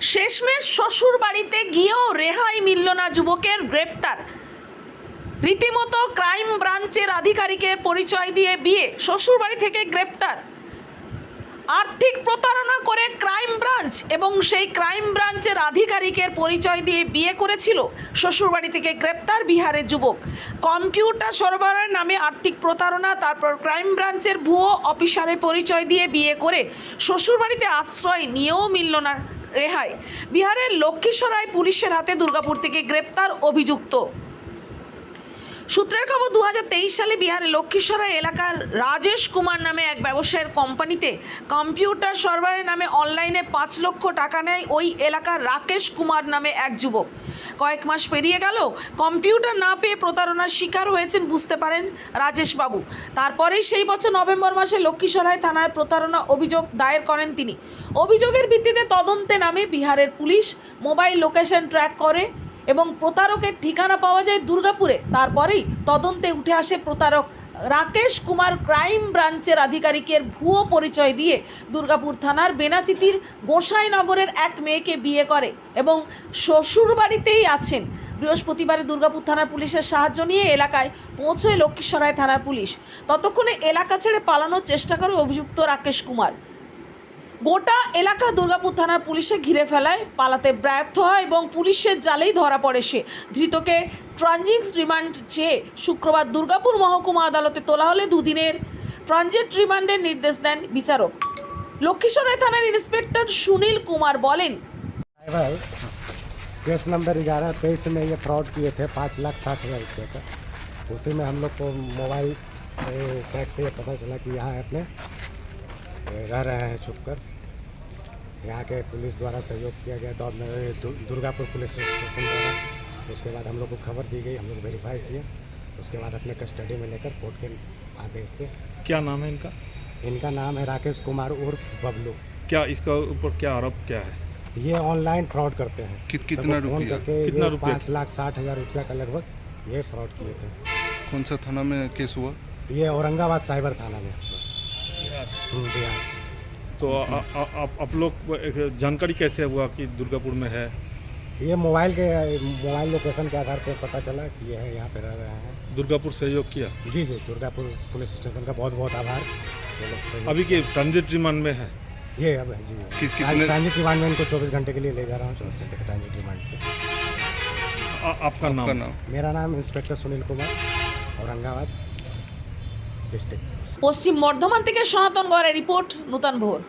শেষমেশ শ্বশুর বাড়িতে গিয়েও রেহাই মিলল না যুবকের গ্রেপ্তার। রীতিমতো ক্রাইম ব্রাঞ্চের আধিকারিকের পরিচয় দিয়ে বিয়ে শ্বশুর বাড়ি থেকে গ্রেপ্তার। আর্থিক প্রতারণা করে ক্রাইম ব্রাঞ্চ এবং সেই ক্রাইম ব্রাঞ্চের আধিকারিকের পরিচয় দিয়ে বিয়ে করেছিল শ্বশুরবাড়ি থেকে গ্রেপ্তার বিহারের যুবক। কম্পিউটার সরবরাহের নামে আর্থিক প্রতারণা, তারপর ক্রাইম ব্রাঞ্চের ভুয়ো অফিসারের পরিচয় দিয়ে বিয়ে করে শ্বশুরবাড়িতে আশ্রয় নিয়েও মিলল না। রেহাই। বিহারের লক্ষ্মীসরাই পুলিশের হাতে দুর্গাপুর থেকে গ্রেপ্তার অভিযুক্ত। সূত্রের খবর দু হাজার তেইশ সালে বিহারের লক্ষ্মীসরাই এলাকার রাজেশ কুমার নামে এক ব্যবসায়ের কোম্পানিতে কম্পিউটার সরবরাহের নামে অনলাইনে পাঁচ লক্ষ টাকা নেয় ওই এলাকার রাকেশ কুমার নামে এক যুবক। কয়েক মাস পেরিয়ে গেল, কম্পিউটার না পেয়ে প্রতারণার শিকার হয়েছেন বুঝতে পারেন রাজেশ বাবু তারপরেই সেই বছর নভেম্বর মাসে লক্ষ্মীসরাই থানায় প্রতারণা অভিযোগ দায়ের করেন তিনি। অভিযোগের ভিত্তিতে তদন্তে নামে বিহারের পুলিশ মোবাইল লোকেশন ট্র্যাক করে। এবং প্রতারকের ঠিকানা পাওয়া যায় দুর্গাপুরে। তারপরেই তদন্তে উঠে আসে প্রতারক রাকেশ কুমার ক্রাইম ব্রাঞ্চের আধিকারিকের ভুয়ো পরিচয় দিয়ে দুর্গাপুর থানার বেনাচিতির গোসাইনগরের এক মেয়েকে বিয়ে করে এবং শ্বশুর বাড়িতেই আছেন। বৃহস্পতিবারে দুর্গাপুর থানার পুলিশের সাহায্য নিয়ে এলাকায় পৌঁছয় লক্ষ্মীসরাই থানার পুলিশ। ততক্ষণে এলাকা ছেড়ে পালানোর চেষ্টা করে অভিযুক্ত রাকেশ কুমার। গোটা এলাকা দুর্গাপুর থানার পুলিশে ঘিরে ফেলায় পালাতে ব্যর্থ হয় এবং পুলিশের জালেই ধরা পড়ে সে ধৃতকে ট্রানজিট রিমান্ড চেয়ে শুক্রবার দুর্গাপুর মহকুমা আদালতে তোলা হলে দুদিনের ট্রানজিট রিমান্ডের নির্দেশ দেন বিচারক লক্ষ্মীসরাই থানার ইন্সপেক্টর সুনীল কুমার বলেন ड्राइवर केस नंबर ग्यारह तेईस में ये फ्रॉड किए थे पाँच लाख साठ हज़ार रुपये का उसी में हम लोग को मोबाइल टैग से ये पता चला कि यहाँ अपने ए, रह रहे हैं छुप कर यहाँ के पुलिस द्वारा सहयोग किया गया दौ- ए, दु- दुर्गापुर पुलिस स्टेशन द्वारा उसके बाद हम लोग को खबर दी गई हम लोग वेरीफाई किए। उसके बाद अपने कस्टडी में लेकर कोर्ट के आदेश से। क्या नाम है इनका? इनका नाम है राकेश कुमार उर्फ़ बबलू। क्या इसका ऊपर क्या आरोप क्या है? ये ऑनलाइन फ्रॉड करते हैं। कि, कितना रुपया? कितना रुपया? पाँच लाख साठ हज़ार रुपया का लगभग ये फ्रॉड किए थे। कौन सा थाना में केस हुआ? ये औरंगाबाद साइबर थाना में। हम्म, बिहार। तो आ- आ- आप आप लोग एक जानकारी कैसे हुआ कि दुर्गापुर में है ये मोबाइल के मोबाइल लोकेशन के आधार पर पता चला कि ये है यहाँ पे रह रहे हैं दुर्गापुर सहयोग किया जी जी दुर्गापुर पुलिस स्टेशन का बहुत बहुत आभार ये लोग सहयोग- अभी के ट्रांजिट रिमांड में है ये अब है जी कि- आज कितने- ट्रांजिट रिमांड में इनको चौबीस घंटे के लिए ले जा रहा हूँ चौबीस घंटे के ट्रांजिट रिमांड पे आ, आपका आपका नाम नाम मेरा नाम इंस्पेक्टर सुनील कुमार औरंगाबाद डिस्ट्रिक्ट পশ্চিম বর্ধমান থেকে সনাতন গড়ের রিপোর্ট নূতন ভোর